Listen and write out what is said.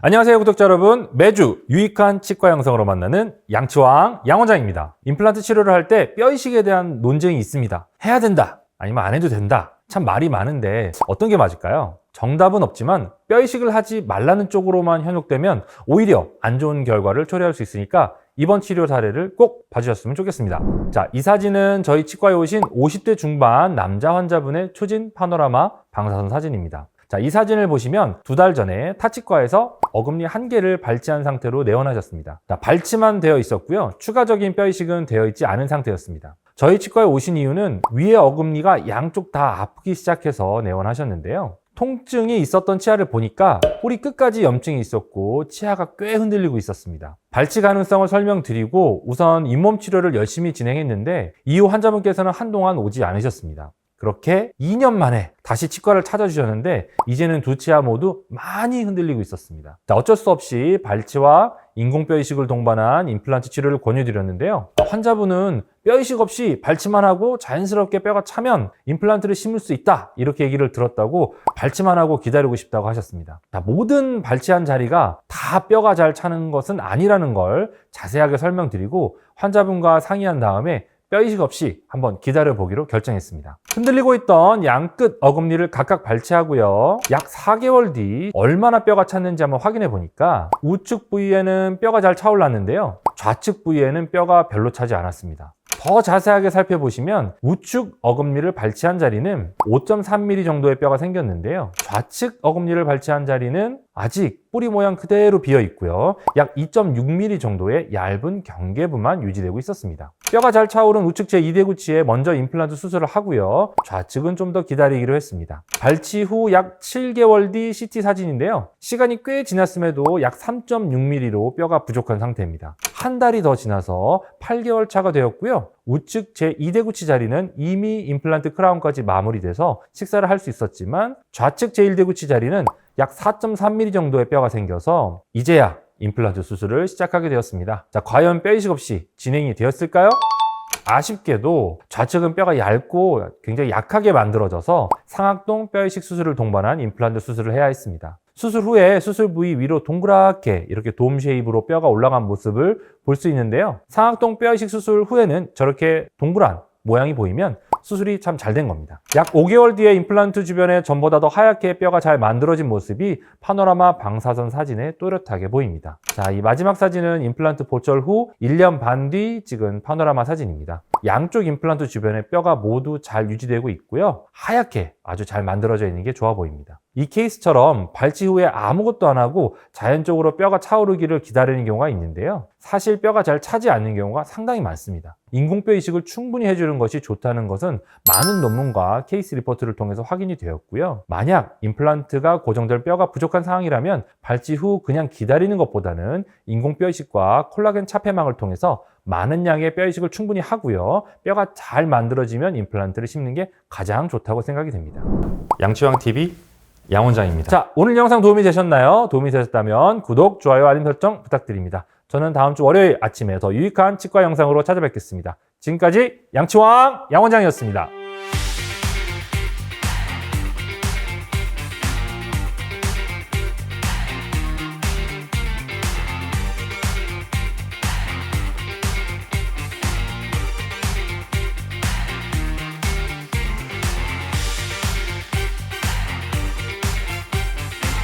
안녕하세요 구독자 여러분 매주 유익한 치과 영상으로 만나는 양치왕 양원장입니다 임플란트 치료를 할 때 뼈 이식에 대한 논쟁이 있습니다 해야 된다 아니면 안 해도 된다 참 말이 많은데 어떤 게 맞을까요? 정답은 없지만 뼈 이식을 하지 말라는 쪽으로만 현혹되면 오히려 안 좋은 결과를 초래할 수 있으니까 이번 치료 사례를 꼭 봐주셨으면 좋겠습니다. 자, 이 사진은 저희 치과에 오신 50대 중반 남자 환자분의 초진 파노라마 방사선 사진입니다. 자, 이 사진을 보시면 두 달 전에 타치과에서 어금니 한 개를 발치한 상태로 내원하셨습니다. 자, 발치만 되어 있었고요. 추가적인 뼈 이식은 되어 있지 않은 상태였습니다. 저희 치과에 오신 이유는 위에 어금니가 양쪽 다 아프기 시작해서 내원하셨는데요. 통증이 있었던 치아를 보니까 꼬리 끝까지 염증이 있었고 치아가 꽤 흔들리고 있었습니다. 발치 가능성을 설명드리고 우선 잇몸 치료를 열심히 진행했는데 이후 환자분께서는 한동안 오지 않으셨습니다. 그렇게 2년 만에 다시 치과를 찾아주셨는데 이제는 두 치아 모두 많이 흔들리고 있었습니다. 자, 어쩔 수 없이 발치와 인공뼈 이식을 동반한 임플란트 치료를 권유드렸는데요. 환자분은 뼈 이식 없이 발치만 하고 자연스럽게 뼈가 차면 임플란트를 심을 수 있다 이렇게 얘기를 들었다고 발치만 하고 기다리고 싶다고 하셨습니다. 자, 모든 발치한 자리가 다 뼈가 잘 차는 것은 아니라는 걸 자세하게 설명드리고 환자분과 상의한 다음에 뼈이식 없이 한번 기다려 보기로 결정했습니다. 흔들리고 있던 양끝 어금니를 각각 발치하고요. 약 4개월 뒤 얼마나 뼈가 찼는지 한번 확인해 보니까 우측 부위에는 뼈가 잘 차올랐는데요. 좌측 부위에는 뼈가 별로 차지 않았습니다. 더 자세하게 살펴보시면 우측 어금니를 발치한 자리는 5.3mm 정도의 뼈가 생겼는데요. 좌측 어금니를 발치한 자리는 아직 뿌리 모양 그대로 비어 있고요. 약 2.6mm 정도의 얇은 경계부만 유지되고 있었습니다. 뼈가 잘 차오른 우측 제2대구치에 먼저 임플란트 수술을 하고요. 좌측은 좀 더 기다리기로 했습니다. 발치 후 약 7개월 뒤 CT 사진인데요. 시간이 꽤 지났음에도 약 3.6mm로 뼈가 부족한 상태입니다. 한 달이 더 지나서 8개월 차가 되었 고요. 우측 제2대구치 자리는 이미 임플란트 크라운까지 마무리돼서 식사를 할 수 있었지만 좌측 제1대구치 자리는 약 4.3mm 정도의 뼈가 생겨서 이제야 임플란트 수술을 시작하게 되었습니다. 자, 과연 뼈 이식 없이 진행이 되었을까요? 아쉽게도 좌측은 뼈가 얇고 굉장히 약하게 만들어져서 상악동 뼈이식 수술을 동반한 임플란트 수술을 해야 했습니다. 수술 후에 수술 부위 위로 동그랗게 이렇게 돔 쉐입으로 뼈가 올라간 모습을 볼 수 있는데요. 상악동 뼈 이식 수술 후에는 저렇게 동그란 모양이 보이면 수술이 참 잘 된 겁니다. 약 5개월 뒤에 임플란트 주변에 전보다 더 하얗게 뼈가 잘 만들어진 모습이 파노라마 방사선 사진에 또렷하게 보입니다. 자, 이 마지막 사진은 임플란트 보철 후 1년 반 뒤 찍은 파노라마 사진입니다. 양쪽 임플란트 주변에 뼈가 모두 잘 유지되고 있고요. 하얗게 아주 잘 만들어져 있는 게 좋아 보입니다. 이 케이스처럼 발치 후에 아무것도 안 하고 자연적으로 뼈가 차오르기를 기다리는 경우가 있는데요. 사실 뼈가 잘 차지 않는 경우가 상당히 많습니다. 인공뼈 이식을 충분히 해주는 것이 좋다는 것은 많은 논문과 케이스 리포트를 통해서 확인이 되었고요. 만약 임플란트가 고정될 뼈가 부족한 상황이라면 발치 후 그냥 기다리는 것보다는 인공뼈 이식과 콜라겐 차폐막을 통해서 많은 양의 뼈 이식을 충분히 하고요. 뼈가 잘 만들어지면 임플란트를 심는 게 가장 좋다고 생각이 됩니다. 양치왕 TV 양 원장입니다. 자, 오늘 영상 도움이 되셨나요? 도움이 되셨다면 구독, 좋아요, 알림 설정 부탁드립니다. 저는 다음 주 월요일 아침에 더 유익한 치과 영상으로 찾아뵙겠습니다. 지금까지 양치왕 양 원장이었습니다.